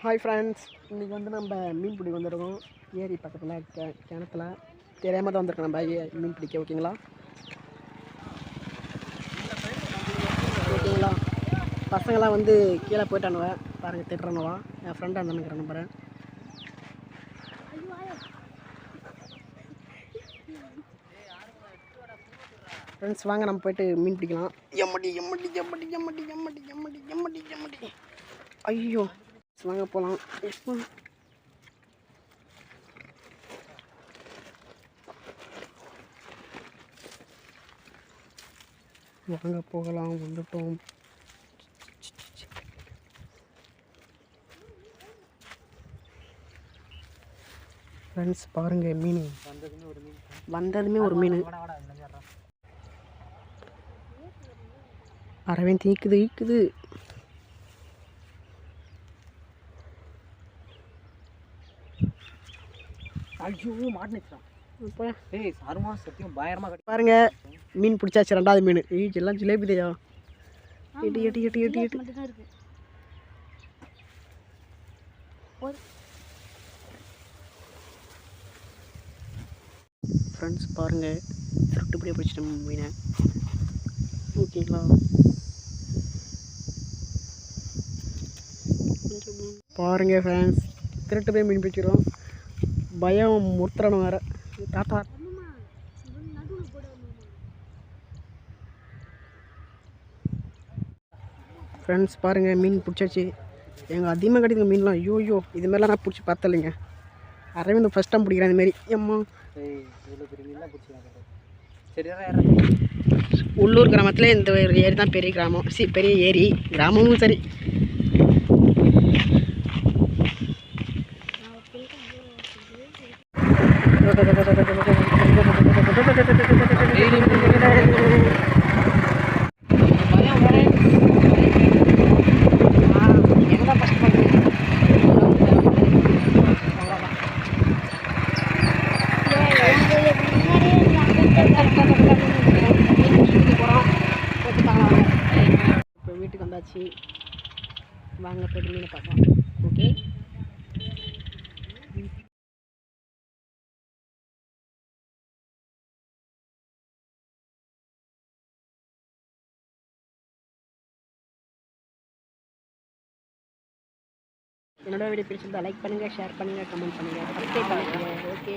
Hi friends இன்றைக்கி வந்து நம்ம மீன் பிடிக்க வந்திருக்கோம். ஏரி பக்கத்தில் கே கிணத்துல. தெரியாமல் தான் வந்திருக்கோம் நம்ம ஏ மீன் பிடிக்க. ஓகேங்களா? ஓகேங்களா? பசங்களாம் வந்து கீழே போயிட்டானுவ. பாருங்கள் திட்டுறானுவா. என் ஃப்ரெண்டாக இருந்தானுங்கிற நம்புகிறேன் ஃப்ரெண்ட்ஸ் வாங்க நம்ம போயிட்டு மீன் பிடிக்கலாம். எம்மடி எம்மடி எம்மடி எம்மடி எம்மடி எம்மடி எம்மடி எம்மடி ஐயோ. வாங்க போகலாம் வாங்க போகலாம் வந்துட்டோம். ஃப்ரெண்ட்ஸ் பாருங்கள் மீன். வந்ததுமே ஒரு மீன். அரவிந்த் தீக்குது ஈக்குது ஐயோ மாட்டினுச்சான் இப்போ ஏய் சாருமா சத்தியம் பயங்கரமா கட்டி பாருங்க மீன் பிடிச்சாச்சு ரெண்டாவது மீன். ஈ எல்லாம் ஜிலேபி தேயா எட்டி எட்டி எட்டி எட்டி எட்டி. ஃப்ரெண்ட்ஸ் பாருங்கள் சுருட்டுப்படியாக பிடிச்சிட்டோம் மீனை ஓகேங்களா? பாருங்க ஃப்ரெண்ட்ஸ் திருட்டு போய் மீன் பிடிக்கிறோம் பயம் முத்துறணும் வேறு. தாத்தா. ஃப்ரெண்ட்ஸ் பாருங்கள் மீன் பிடிச்சாச்சு. எங்கள் அதிகமாக கிடைக்குங்க மீன்லாம் ஐயோ ஐயோ இது மாதிரிலாம் நான் பிடிச்சி பார்த்தலைங்க அரவிந்த் ஃபஸ்ட் டைம் பிடிக்கிறேன் இந்த ஏம்மா? உள்ளூர் கிராமத்தில் இந்த ஏரி தான் பெரிய கிராமம். சி பெரிய ஏரி. கிராமமும் சரி. வீட்டுக்கு வந்தாச்சு. வாங்க போய்ட்டு மீனை பார்க்கலாம். ஓகே? என்னோட வீடியோ பிடிச்சிருந்தா லைக் பண்ணுங்கள் ஷேர் பண்ணுங்கள் கமெண்ட் பண்ணுங்கள் சப்ஸ்கிரைப் பண்ணுங்கள் ஓகே